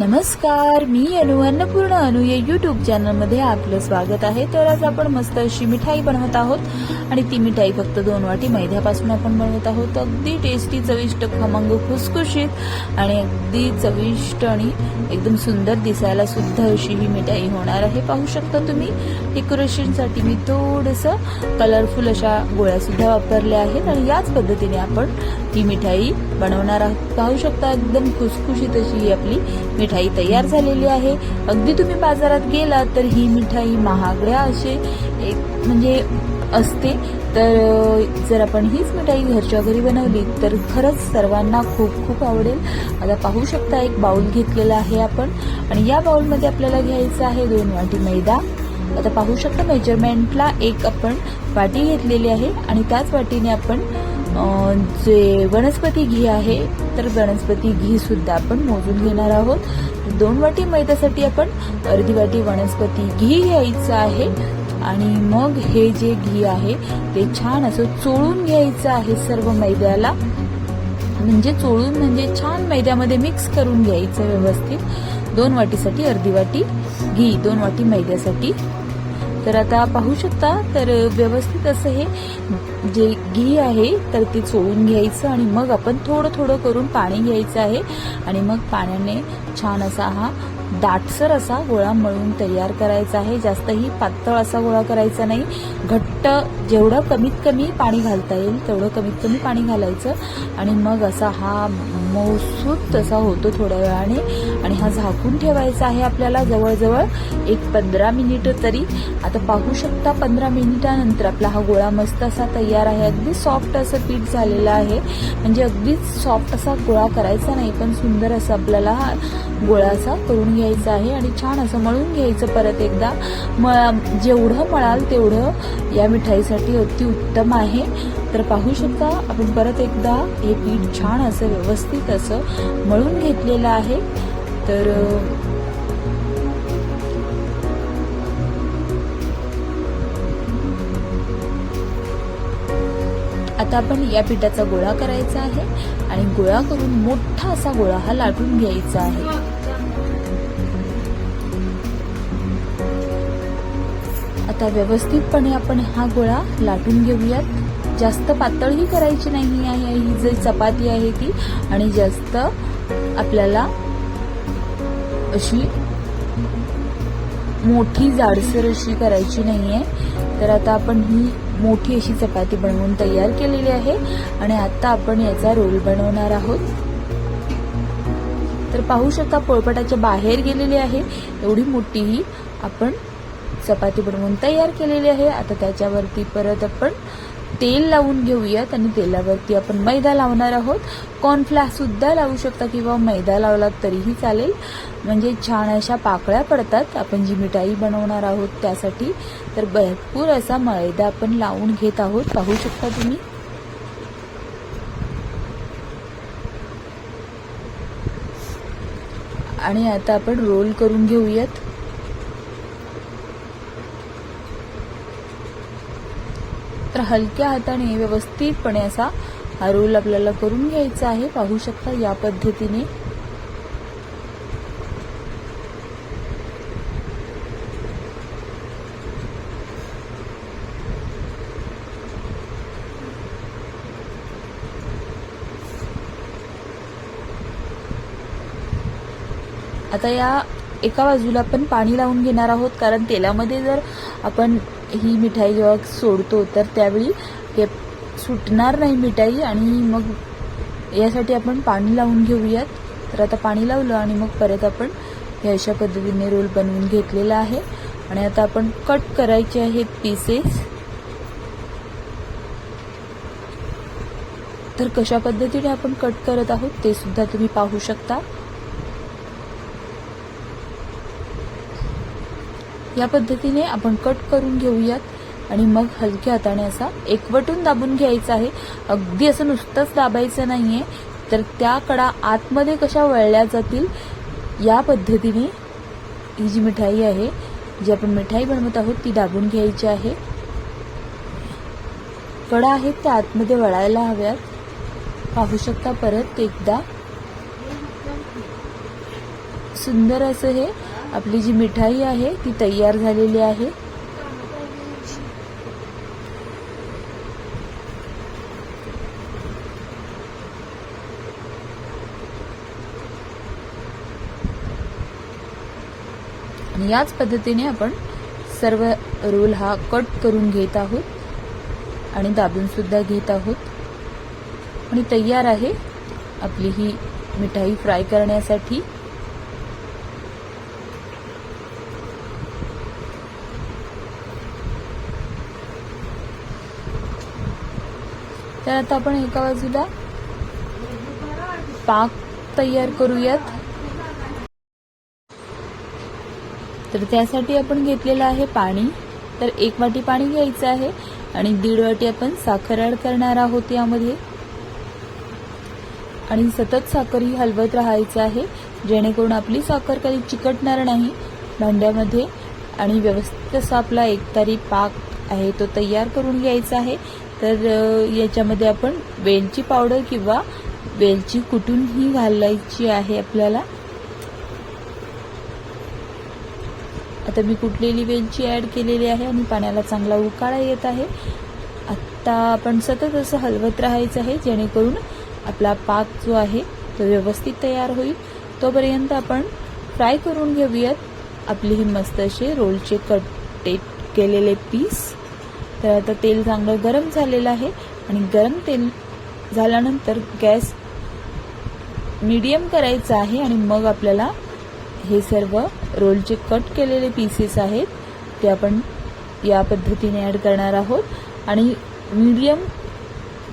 नमस्कार मी अनु अन्नपूर्ण अनु या युट्यूब चॅनलमध्ये आपलं स्वागत आहे. तर आज आपण मस्त अशी मिठाई बनवत आहोत. आणि ती मिठाई फक्त दोन वाटी मैद्यापासून आपण बनवत आहोत. अगदी टेस्टी चविष्ट खमंग खुसखुशीत आणि अगदी चविष्ट आणि एकदम सुंदर दिसायला सुद्धा अशी ही मिठाई होणार आहे. पाहू शकता तुम्ही डेकोरेशनसाठी मी थोडंसं कलरफुल अशा गोळ्या सुद्धा वापरल्या आहेत आणि याच पद्धतीने आपण ही मिठाई बनवणार आहोत. पाहू शकता एकदम खुसखुशीत अशी ही आपली मिठाई तयार झालेली आहे. अगदी तुम्ही बाजारात गेला तर ही मिठाई महागड्या असे एक म्हणजे असते. तर जर आपण हीच मिठाई घरच्या घरी बनवली तर खरंच सर्वांना खूप खूप आवडेल. आता पाहू शकता एक बाउल घेतलेला आहे आपण. आणि या बाउलमध्ये आपल्याला घ्यायचं आहे दोन वाटी मैदा. आता पाहू शकता मेजरमेंटला एक आपण वाटी घेतलेली आहे आणि त्याच वाटीने आपण जे वनस्पती घी आहे तर वनस्पती घी सुद्धा आपण मोजून घेणार आहोत. दोन वाटी मैद्यासाठी आपण अर्धी वाटी वनस्पती घी घ्यायचं आहे. आणि मग हे जे घी आहे ते छान असं चोळून घ्यायचं आहे सर्व मैद्याला. म्हणजे चोळून म्हणजे छान मैद्यामध्ये मिक्स करून घ्यायचं व्यवस्थित. दोन वाटीसाठी अर्धी वाटी घी दोन वाटी मैद्यासाठी तर आता पाहू शकता तर व्यवस्थित असं हे जे घी आहे तर ते चोळून घ्यायचं आणि मग आपण थोडं थोडं करून पाणी घ्यायचं आहे. आणि मग पाण्याने छान असा हा दाटसर असा गोळा मळून तयार करायचा आहे. जास्तही पातळ असा गोळा करायचा नाही. घट्ट जेवढं कमीत कमी पाणी घालता येईल तेवढं कमीत कमी पाणी घालायचं. आणि मग असा हा मौसूत तसा होतो थोड्या वेळाने. आणि हा झाकून ठेवायचा आहे आपल्याला जवळजवळ एक पंधरा मिनिटं तरी. आता पाहू शकता पंधरा मिनिटानंतर आपला हा गोळा मस्त असा तयार आहे. अगदी सॉफ्ट असं पीठ झालेलं आहे. म्हणजे अगदीच सॉफ्ट असा गोळा करायचा नाही पण सुंदर असा आपल्याला हा गोळा असा करून घ्यायचं आहे आणि छान असं मळून घ्यायचं परत एकदा. मळा जेवढं मळाल तेवढं या मिठाईसाठी अति उत्तम आहे. तर पाहू शकता आपण परत एकदा हे पीठ छान असं व्यवस्थित असं मळून घेतलेलं आहे. तर आता आपण या पिठाचा गोळा करायचा आहे आणि गोळा करून मोठा असा गोळा हा लाटून घ्यायचा आहे. आता व्यवस्थितपणे आपण हा गोळा लाटून घेऊयात. जास्त पातळही करायची नाही आहे. ही जी चपाती आहे ती आणि जास्त आपल्याला अशी मोठी जाडसर अशी करायची नाही आहे तर आता आपण ही मोठी अशी चपाती बनवून तयार केलेली आहे आणि आता आपण याचा रोल बनवणार आहोत. तर पाहू शकता पोळपटाच्या बाहेर गेलेली आहे. एवढी मोठी ही आपण चपाती बनवून तयार केलेली आहे. आता त्याच्यावरती परत आपण तेल लावून घेऊयात आणि तेलावरती आपण मैदा लावणार आहोत. कॉर्नफ्लॅर सुद्धा लावू शकता किंवा मैदा लावला तरीही चालेल. म्हणजे छान अशा पाकळ्या पडतात. आपण जी मिठाई बनवणार आहोत त्यासाठी. तर भरपूर असा मैदा आपण लावून घेत आहोत. पाहू शकता तुम्ही. आणि आता आपण रोल करून घेऊयात. मात्र हलक्या हाताने व्यवस्थितपणे असा हा रोल आपल्याला करून घ्यायचा आहे. पाहू शकता या पद्धतीने. आता या एका बाजूला आपण पाणी लावून घेणार आहोत कारण तेलामध्ये जर आपण ही मिठाई जेव्हा सोडतो तर त्यावेळी हे सुटणार नाही मिठाई आणि मग यासाठी आपण पाणी लावून घेऊयात. तर आता पाणी लावलं आणि मग परत आपण हे अशा पद्धतीने रोल बनवून घेतलेला आहे. आणि आता आपण कट करायचे आहेत पीसेस तर कशा पद्धतीने आपण कट करत आहोत ते सुद्धा तुम्ही पाहू शकता. या पद्धतीने आपण कट करून घेऊयात आणि मग हलक्या हाताने असा एकवटून दाबून घ्यायचा आहे. अगदी असं नुसतंच दाबायचं नाहीये. तर त्या कडा आतमध्ये कशा वळल्या जातील या पद्धतीने ही जी मिठाई आहे जी आपण मिठाई बनवत आहोत ती दाबून घ्यायची आहे. कडा आहेत त्या आतमध्ये वळायला हव्यात. पाहू शकता परत एकदा. सुंदर असं हे आपली जी मिठाई आहे ती तयार झालेली आहे. आणि याच पद्धतीने आपण सर्व रोल हा कट करून घेत आहोत आणि दाबून सुद्धा घेत आहोत. आणि तयार आहे आपली ही मिठाई फ्राय करण्यासाठी. तर आता आपण एका बाजूला पाक तयार करूयात. तर त्यासाठी आपण घेतलेलं आहे पाणी. तर एक वाटी पाणी घ्यायचं आहे आणि दीड वाटी आपण साखर ॲड करणार आहोत यामध्ये. आणि सतत साखर ही हलवत राहायचं आहे जेणेकरून आपली साखर काही चिकटणार नाही. भांड्यामध्ये आणि व्यवस्थित असा आपला एकतारी पाक आहे तो तयार करून घ्यायचा आहे. तर याच्यामध्ये आपण वेलची पावडर किंवा वेलची कुटून ही घालायची आहे आपल्याला? आता मी कुटलेली वेलची ॲड केलेली आहे आणि पाण्याला चांगला उकाळा येत आहे. आत्ता आपण सतत असं हलवत राहायचं आहे जेणेकरून आपला पाक जो आहे तो व्यवस्थित तयार होईल. तोपर्यंत आपण फ्राय करून घेऊयात. आपली ही मस्त असे रोलचे कट केलेले पीस. तर आता तेल चांगलं गरम झालेलं आहे आणि गरम तेल झाल्यानंतर गॅस मीडियम करायचं आहे आणि मग आपल्याला हे सर्व रोलचे कट केलेले पीसेस आहेत ते आपण या पद्धतीने ॲड करणार आहोत. आणि मीडियम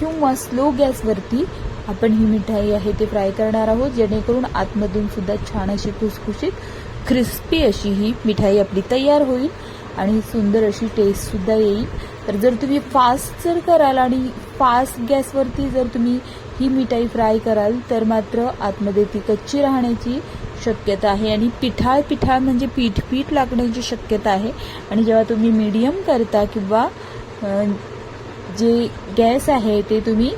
किंवा स्लो गॅसवरती आपण ही मिठाई आहे ते फ्राय करणार आहोत जेणेकरून आतमधून सुद्धा छान अशी खुसखुशीत क्रिस्पी अशी ही मिठाई आपली तयार होईल. आणि सुंदर अशी टेस्टसुद्धा येईल. तर जर तुम्ही फास्ट जर कराल आणि फास्ट गॅसवरती जर तुम्ही ही मिठाई फ्राय कराल तर मात्र आतमध्ये ती कच्ची राहण्याची शक्यता आहे. आणि पिठाळ पिठाळ म्हणजे पीठ पीठ लागण्याची शक्यता आहे. आणि जेव्हा तुम्ही मीडियम करता किंवा जे गॅस आहे ते तुम्ही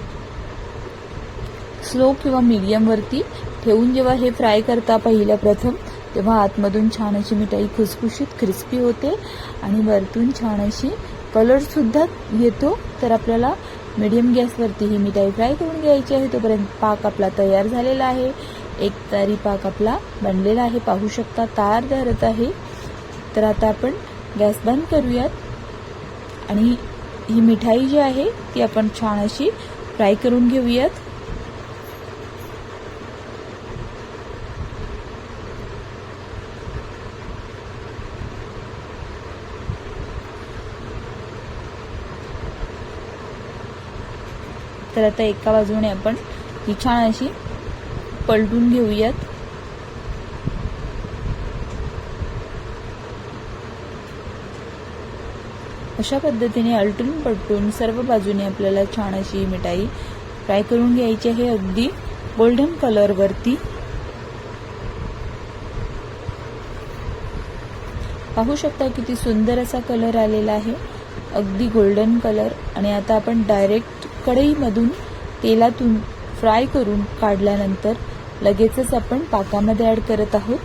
स्लो किंवा मीडियमवरती ठेवून जेव्हा हे फ्राय करता पहिल्या प्रथम तेव्हा आतमधून छान अशी मिठाई खुसखुशीत क्रिस्पी होते आणि वरतून छान अशी कलरसुद्धा येतो. तर आपल्याला मीडियम गॅसवरती ही मिठाई फ्राय करून घ्यायची आहे. तोपर्यंत पाक आपला तयार झालेला आहे. एक तारी पाक आपला बनलेला आहे. पाहू शकता तार धरत आहे. तर आता आपण गॅस बंद करूयात. आणि ही मिठाई जी आहे ती आपण छान अशी फ्राय करून घेऊयात. तर आता एका बाजूने आपण ही छान अशी पलटून घेऊयात. अशा पद्धतीने अलटून पलटून सर्व बाजूने आपल्याला छान अशी मिठाई फ्राय करून घ्यायची आहे. अगदी गोल्डन कलरवरती पाहू शकता किती सुंदर असा कलर आलेला आहे. अगदी गोल्डन कलर आणि आता आपण डायरेक्ट कढईमधून तेलातून फ्राय करून काढल्यानंतर लगेचच आपण पाकामध्ये ॲड करत आहोत.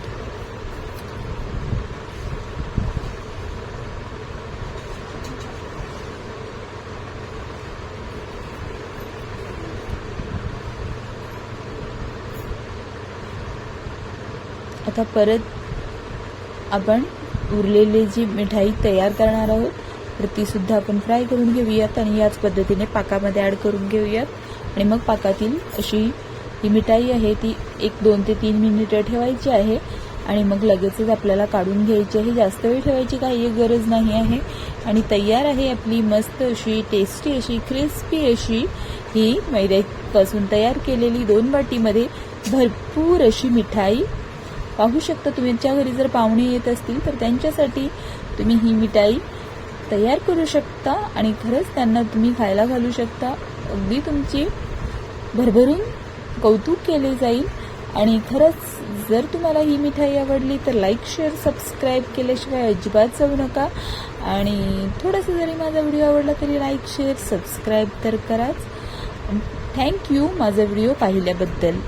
आता परत आपण उरलेली जी मिठाई तयार करणार आहोत तर ती सुद्धा आपण फ्राय करून घेऊयात आणि याच पद्धतीने पाकामध्ये ॲड करून घेऊयात. आणि मग पाकातील अशी ही मिठाई आहे ती एक दोन ते तीन मिनिटं ठेवायची आहे. आणि मग लगेचच आपल्याला काढून घ्यायची आहे. जास्त वेळ ठेवायची काही गरज नाही आहे. आणि तयार आहे आपली मस्त अशी टेस्टी अशी क्रिस्पी अशी ही मैद्यापासून तयार केलेली दोन वाटीमध्ये भरपूर अशी मिठाई. पाहू शकता तुमच्या घरी जर पाहुणे येत असतील तर त्यांच्यासाठी तुम्ही ही मिठाई तयार करू शकता आणि खरंच त्यांना तुम्ही खायला घालू शकता. अगदी तुमची भरभरून कौतुक केले जाईल. आणि खरंच जर तुम्हाला ही मिठाई आवडली तर लाईक शेअर सबस्क्राईब केल्याशिवाय अजिबात जाऊ नका. आणि थोडंसं जरी माझा व्हिडिओ आवडला तरी लाईक शेअर सबस्क्राईब तर कराच. थँक्यू माझा व्हिडिओ पाहिल्याबद्दल.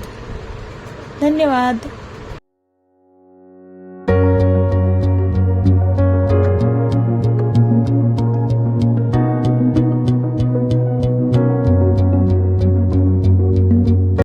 धन्यवाद.